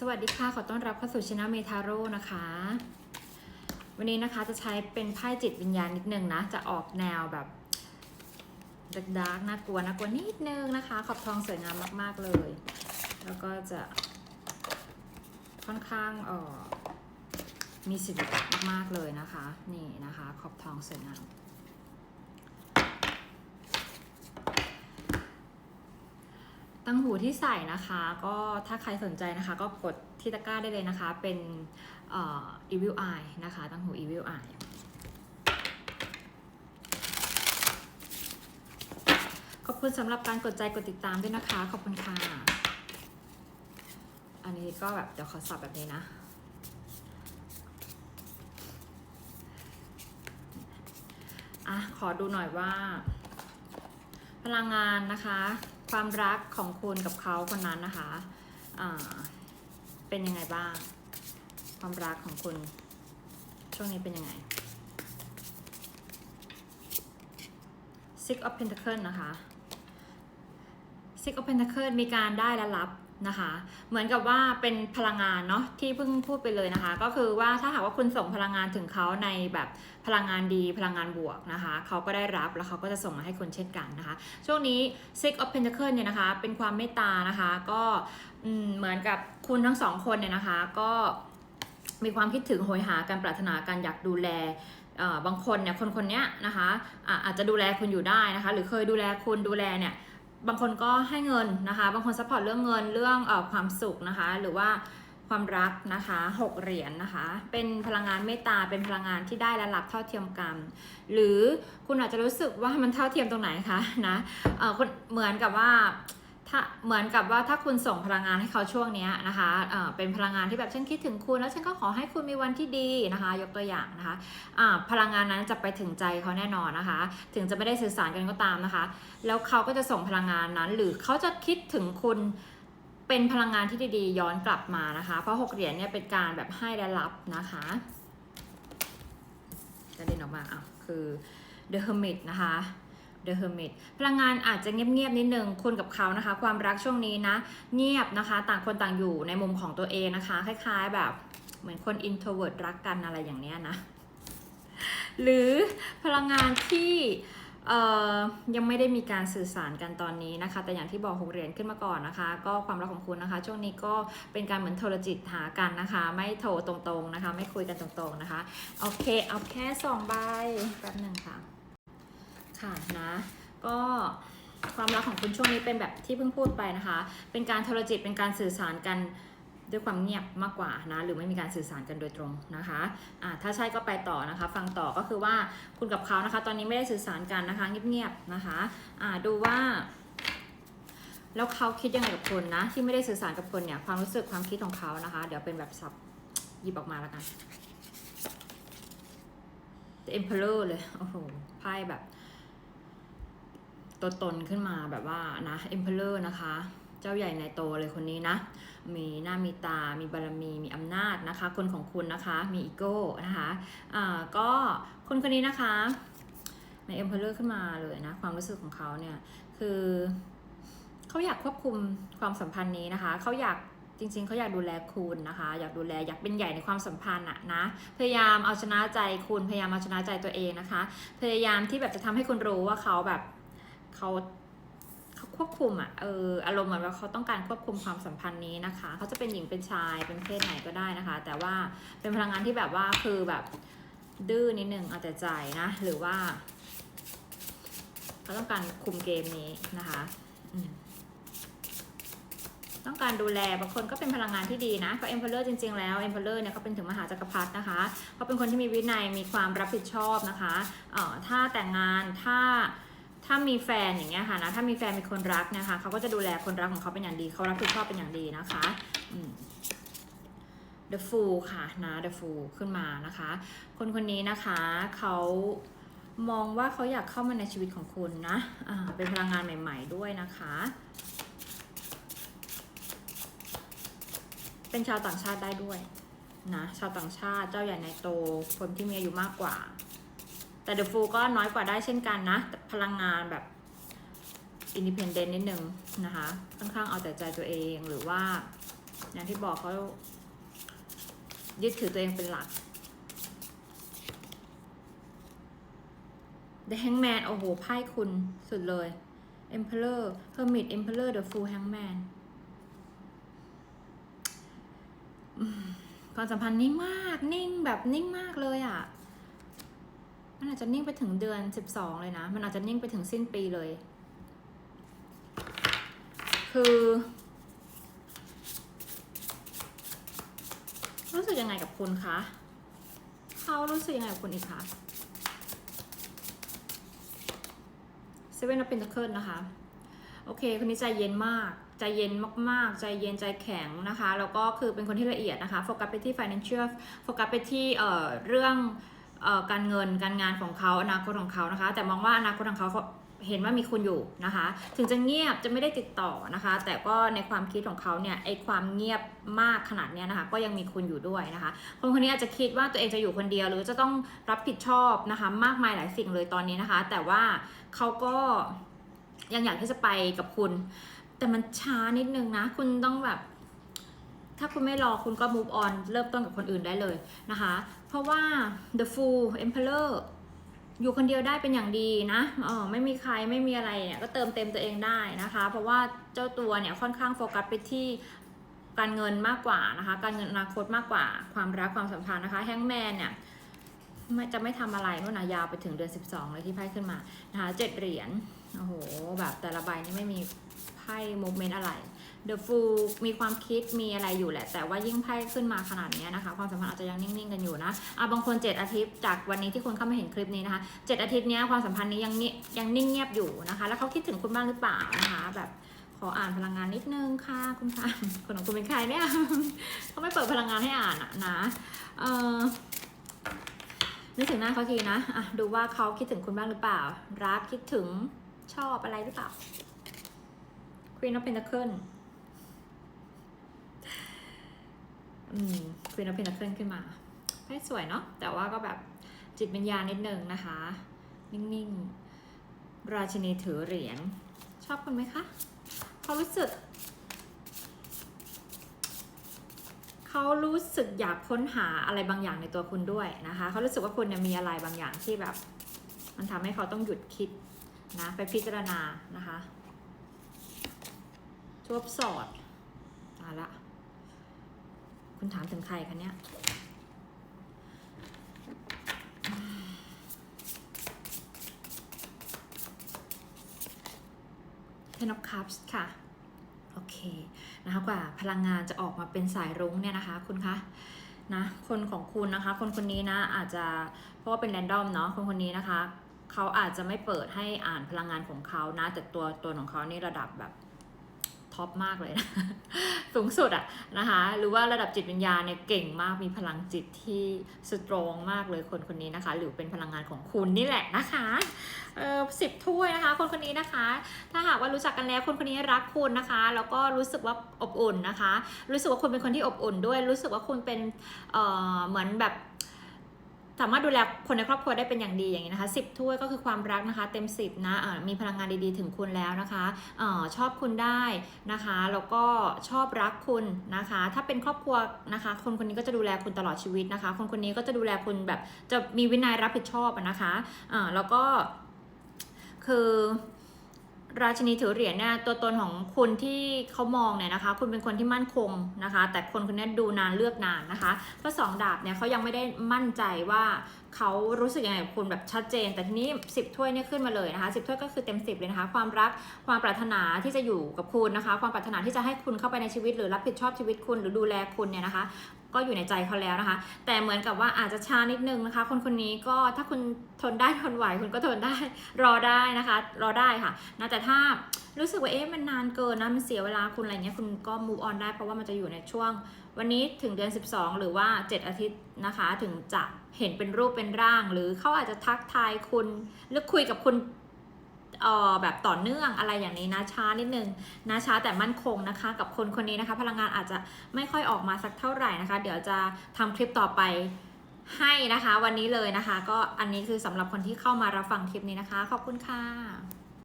สวัสดีค่ะ ขอต้อนรับเข้าสู่ช anel เมทาโร่นะคะ วันนี้นะคะจะใช้เป็นไพ่จิตวิญญาณนิดนึงนะ จะออกแนวแบบดักดักน่ากลัวน่ากลัวนิดนึงนะคะ ขอบทองสวยงามมาก ๆ เลย แล้วก็จะค่อนข้างเออมีสิทธิ์มาก ๆ เลยนะคะ นี่นะคะ ขอบทองสวยงาม ตั้งหูที่ใส่นะคะก็ถ้าใครสนใจนะคะ ก็กดที่ตะกร้าได้เลยนะคะ เป็นเอ่อ Evil Eye นะคะ ตั้งหู Evil Eye ขอบคุณสำหรับการกดใจกดติดตามด้วยนะคะ ขอบคุณค่ะ อันนี้ก็แบบเดี๋ยวขอสับแบบนี้นะ อะ ขอดูหน่อยว่า พลังงานนะคะ ความรักของคุณกับเขาคนนั้นนะคะเป็นยังไงบ้าง ความรักของคุณ ช่วงนี้เป็นยังไง Six of Pentacles นะคะ Six of Pentacles มีการได้และรับ นะคะ เหมือนกับว่าเป็นพลังงานเนาะที่เพิ่งพูดไปเลยนะคะ ก็คือว่าถ้าหากว่าคุณส่งพลังงานถึงเขาในแบบพลังงานดีพลังงานบวกนะคะเขาก็ได้รับแล้วเขาก็จะส่งมาให้คุณเช่นกันนะคะ ช่วงนี้ Six of Pentacles เนี่ยนะคะ เป็นความเมตตานะคะ ก็เหมือนกับคุณทั้งสองคนเนี่ยนะคะ ก็มีความคิดถึงโหยหาการปรารถนาการอยากดูแลบางคนเนี่ยคนคนเนี้ยนะคะอะอาจจะดูแลคุณอยู่ได้นะคะ หรือเคยดูแลคุณดูแลเนี่ย บางคนก็ให้เงินนะคะ บางคนซัพพอร์ตเรื่องเงินเรื่องออความสุขนะคะ หรือว่าความรักนะคะหกเหรียญนนะคะ เป็นพลังงานเมตตา เป็นพลังงานที่ได้และรับเท่าเทียมกันหรือคุณอาจจะรู้สึกว่ามันเท่าเทียมตรงไหนคะนะเออเหมือนกับว่า ถ้าเหมือนกับว่าถ้าคุณส่งพลังงานให้เขาช่วงนี้นะคะเเป็นพลังงานที่แบบฉันคิดถึงคุณแล้วฉันก็ขอให้คุณมีวันที่ดีนะคะ ยกตัวอย่างนะคะอ่าพลังงานนั้นจะไปถึงใจเขาแน่นอนนะคะ ถึงจะไม่ได้สื่อสารกันก็ตามนะคะ แล้วเขาก็จะส่งพลังงานนั้น หรือเขาจะคิดถึงคุณเป็นพลังงานที่ดีๆ ย้อนกลับมานะคะ เพราะหกเหรียญเนี่ยเป็นการแบบให้และรับนะคะจะเด่นออกมาอะคือ The Hermit นะคะ The Hermit พลังงานอาจจะเงียบๆนิดนึงคุณกับเขานะคะ ความรักช่วงนี้นะ เงียบนะคะ ต่างคนต่างอยู่ในมุมของตัวเองนะคะ คล้ายๆ แบบเหมือนคน introvert รักกันอะไรอย่างเนี้ยนะ หรือพลังงานที่ยังไม่ได้มีการสื่อสารกันตอนนี้นะคะ แต่อย่างที่บอกหกเหรียญขึ้นมาก่อนนะคะ ก็ความรักของคุณนะคะ ช่วงนี้ก็เป็นการเหมือนโทรจิตหากันนะคะ ไม่โทรตรงๆนะคะ ไม่คุยกันตรงๆนะคะ โอเค เอาแค่สองใบแป๊บหนึ่งค่ะ ค่ะนะก็ความรักของคุณช่วงนี้เป็นแบบที่เพิ่งพูดไปนะคะ เป็นการโทรจิตเป็นการสื่อสารกันด้วยความเงียบมากกว่านะหรือไม่มีการสื่อสารกันโดยตรงนะคะอ่าถ้าใช่ก็ไปต่อนะคะ ฟังต่อก็คือว่าคุณกับเขานะคะ ตอนนี้ไม่ได้สื่อสารกันนะคะ เงียบๆนะคะอ่าดูว่าแล้วเขาคิดยังไงกับคุณนะ ที่ไม่ได้สื่อสารกับคุณเนี่ยความรู้สึกความคิดของเขานะคะ เดี๋ยวเป็นแบบสับหยิบออกมาแล้วกัน The Emperor เลยโอ้โหไพ่แบบ ตัวตนขึ้นมาแบบว่านะ Emperor นะคะ เจ้าใหญ่ในโตเลยคนนี้นะ มีหน้ามีตา มีบารมี มีอำนาจนะคะ คนของคุณนะคะ มีอีโก้นะคะอ่าก็คนคนนี้นะคะใน Emperor ขึ้นมาเลยนะ ความรู้สึกของเขาเนี่ย คือเขาอยากควบคุมความสัมพันธ์นี้นะคะ เขาอยากจริงๆเขาอยากดูแลคุณนะคะ อยากดูแลอยากเป็นใหญ่ในความสัมพันธ์อะนะ พยายามเอาชนะใจคุณ พยายามเอาชนะใจตัวเองนะคะ พยายามที่แบบจะทำให้คุณรู้ว่าเขาแบบ เขาเขาควบคุมอะเอออารมณ์เหมือนว่าเขาต้องการควบคุมความสัมพันธ์นี้นะคะ เขาจะเป็นหญิงเป็นชายเป็นเพศไหนก็ได้นะคะ แต่ว่าเป็นพลังงานที่แบบว่าคือแบบดื้อนิดนึงเอาแต่ใจนะ หรือว่าเขาต้องการคุมเกมนี้นะคะต้องการดูแลบางคนก็เป็นพลังงานที่ดีนะเพราเอ็มเพลเลอร์จริงๆแล้วเอ็มเพลเลอร์เนี่ยเขาเป็นถึงมหาจักรพรรดินะคะเขาเป็นคนที่มีวินัยมีความรับผิดชอบนะคะเอ่อถ้าแต่งงานถ้า ถ้ามีแฟนอย่างเงี้ยค่ะนะถ้ามีแฟนมีคนรักนะคะเขาก็จะดูแลคนรักของเขาเป็นอย่างดีเขารับผิดชอบเป็นอย่างดีนะคะอืม The Fool ค่ะนะ The Fool ขึ้นมานะคะ คนคนนี้นะคะเขามองว่าเขาอยากเข้ามาในชีวิตของคุณนะอ่าเป็นพลังงานใหม่ ๆ ด้วยนะคะ เป็นชาวต่างชาติได้ด้วยนะชาวต่างชาติเจ้าใหญ่ในโตคนที่มีอายุมากกว่า แต่เดอะฟูก็น้อยกว่าได้เช่นกันนะ แต่ พลังงานแบบอินดิเพนเดนต์นิดนึงนะคะค่อนข้างเอาแต่ใจตัวเองหรือว่าอย่างที่บอกเขายึดถือตัวเองเป็นหลัก The Hangman โอ้โหไพ่คุณสุดเลย Emperor Hermit Emperor The Fool Hangman ความสัมพันธ์นิ่งมากนิ่งแบบนิ่งมากเลยอะ่ะ มันอาจจะนิ่งไปถึงเดือน 12 เลยนะ มันอาจจะนิ่งไปถึงสิ้นปีเลย คือ รู้สึกยังไงกับคุณคะ เขารู้สึกยังไงกับคุณอีกคะเซเว่นเป็นตะเคิลนะคะ โอเค คนนี้ใจเย็นมาก ใจเย็นมาก ๆ ใจเย็นใจแข็งนะคะ แล้วก็คือเป็นคนที่ละเอียดนะคะ โฟกัสไปที่ financial โฟกัสไปที่เอ่อเรื่อง การเงินการงานของเขาอนาคตของเขานะคะ แต่มองว่าอนาคตของเขาเขาเห็นว่ามีคุณอยู่นะคะ ถึงจะเงียบจะไม่ได้ติดต่อนะคะ แต่ก็ในความคิดของเขาเนี่ยไอความเงียบมากขนาดนี้นะคะ ก็ยังมีคุณอยู่ด้วยนะคะ คนคนนี้อาจจะคิดว่าตัวเองจะอยู่คนเดียว หรือจะต้องรับผิดชอบนะคะ มากมายหลายสิ่งเลยตอนนี้นะคะ แต่ว่าเขาก็ยังอยากที่จะไปกับคุณ แต่มันช้านิดนึงนะ คุณต้องแบบ ถ้าคุณไม่รอคุณก็ move on เริ่มต้นกับคนอื่นได้เลยนะคะ เพราะว่า the fool emperor อยู่คนเดียวได้เป็นอย่างดีนะเออไม่มีใครไม่มีอะไรเนี่ยก็เติมเต็มตัวเองได้นะคะ เพราะว่าเจ้าตัวเนี่ยค่อนข้างโฟกัสไปที่การเงินมากกว่านะคะ การเงินอนาคตมากกว่า ความรักความสัมพันธ์นะคะแฮงแมนเนี่ยไม่จะไม่ทำอะไรนู่นนะยาวไปถึงเดือน 12 เลยที่ไพ่ขึ้นมานะคะเจ็ดเหรียญโอ้โหแบบแต่ละใบนี่ไม่มีไพ่โมเมนต์อะไร The Fool มีความคิดมีอะไรอยู่แหละ แต่ว่ายิ่งไพ่ขึ้นมาขนาดนี้นะคะ ความสัมพันธ์อาจจะยังนิ่งๆกันอยู่นะอะบางคน 7 อาทิตย์จากวันนี้ที่คุณเข้ามาเห็นคลิปนี้นะคะ 7 อาทิตย์นี้ความสัมพันธ์นี้ยังยังนิ่งเงียบอยู่นะคะ แล้วเขาคิดถึงคุณบ้างหรือเปล่านะคะ แบบขออ่านพลังงานนิดนึงค่ะคุณค่ะคนของคุณเป็นใครเนี่ยเขาไม่เปิดพลังงานให้อ่านอะนะเออนึกถึงหน้าเขาทีนะอะดูว่าเขาคิดถึงคุณบ้างหรือเปล่า รักคิดถึงชอบอะไรหรือเปล่า Queen of Pentacles อืมควีนอ f เพน t เคิลขึ้นมาไม่สวยเนาะแต่ว่าก็แบบจิตวิญญาณนิดนึงนะคะ นิ่งๆ ราชินีถือเหรียญชอบคุณไหมคะเขารู้สึก เขารู้สึกอยากค้นหาอะไรบางอย่างในตัวคุณด้วยนะคะ เขารู้สึกว่าคุณเนี่ยมีอะไรบางอย่างที่แบบ มันทำให้เขาต้องหยุดคิดนะไปพิจารณานะคะทวบสอดมาละ คุณถามถึงใครคะเนี่ย Ten of Cups ค่ะ โอเค นะคะกว่าพลังงานจะออกมาเป็นสายรุ้งเนี่ยนะคะ คุณคะนะคนของคุณนะคะ คนคนนี้นะอาจจะเพราะว่าเป็นแรนดอมเนาะคนคนนี้นะคะ เขาอาจจะไม่เปิดให้อ่านพลังงานของเขานะ แต่ตัวตัวของเขานี่ระดับแบบ ท็อปมากเลยนะสูงสุดอะนะคะหรือว่าระดับจิตวิญญาณเนี่ยเก่งมากมีพลังจิตที่สตรองมากเลยคนคนนี้นะคะ หรือเป็นพลังงานของคุณนี่แหละนะคะเออสิบถ้วยนะคะ คนคนนี้นะคะ ถ้าหากว่ารู้จักกันแล้วคนคนนี้รักคุณนะคะ แล้วก็รู้สึกว่าอบอุ่นนะคะ รู้สึกว่าคุณเป็นคนที่อบอุ่นด้วย รู้สึกว่าคุณเป็นเออเหมือนแบบ สามารถดูแลคนในครอบครัวได้เป็นอย่างดีอย่างนี้นะคะสิบถ้วยก็คือความรักนะคะ เต็มสิบนะะมีพลังงานดีๆถึงคุณแล้วนะคะอชอบคุณได้นะคะแล้วก็ชอบรักคุณนะคะ ถ้าเป็นครอบครัวนะคะ คนคนนี้ก็จะดูแลคุณตลอดชีวิตนะคะ คนคนนี้ก็จะดูแลคุณแบบจะมีวินัยรับผิดชอบนะคะะแล้วก็คือ ราชินีถือเหรียญเนี่ยตัวตนของคุณที่เขามองเนี่ยนะคะ คุณเป็นคนที่มั่นคงนะคะ แต่คนคนนี้ดูนานเลือกนานนะคะเพราะสองดาบเนี่ยเขายังไม่ได้มั่นใจว่าเขารู้สึกยังไงกับคุณแบบชัดเจน แต่ทีนี้ 10 ถ้วยเนี่ยขึ้นมาเลยนะคะ10ถ้วยก็คือเต็ม 10 เลยนะคะ ความรักความปรารถนาที่จะอยู่กับคุณนะคะ ความปรารถนาที่จะให้คุณเข้าไปในชีวิตหรือรับผิดชอบชีวิตคุณหรือดูแลคุณเนี่ยนะคะ ก็อยู่ในใจเขาแล้วนะคะ แต่เหมือนกับว่าอาจจะช้านิดนึงนะคะ คนคนนี้ก็ถ้าคุณทนได้ทนไหวคุณก็ทนได้รอได้นะคะ รอได้ค่ะนะแต่ถ้ารู้สึกว่าเอ๊ะมันนานเกินนะมันเสียเวลาคุณอะไรเงี้ยคุณก็ move on ได้เพราะว่ามันจะอยู่ในช่วง วันนี้ถึงเดือน 12 หรือว่า 7 อาทิตย์นะคะ ถึงจะเห็นเป็นรูปเป็นร่าง หรือเขาอาจจะทักทายคุณหรือคุยกับคุณ เอ่อแบบต่อเนื่องอะไรอย่างนี้นะช้านิดนึงนะช้าแต่มั่นคงนะคะ กับคนคนนี้นะคะ พลังงานอาจจะไม่ค่อยออกมาสักเท่าไหร่นะคะ เดี๋ยวจะทำคลิปต่อไปให้นะคะ วันนี้เลยนะคะ ก็อันนี้คือสำหรับคนที่เข้ามารับฟังคลิปนี้นะคะ ขอบคุณค่ะ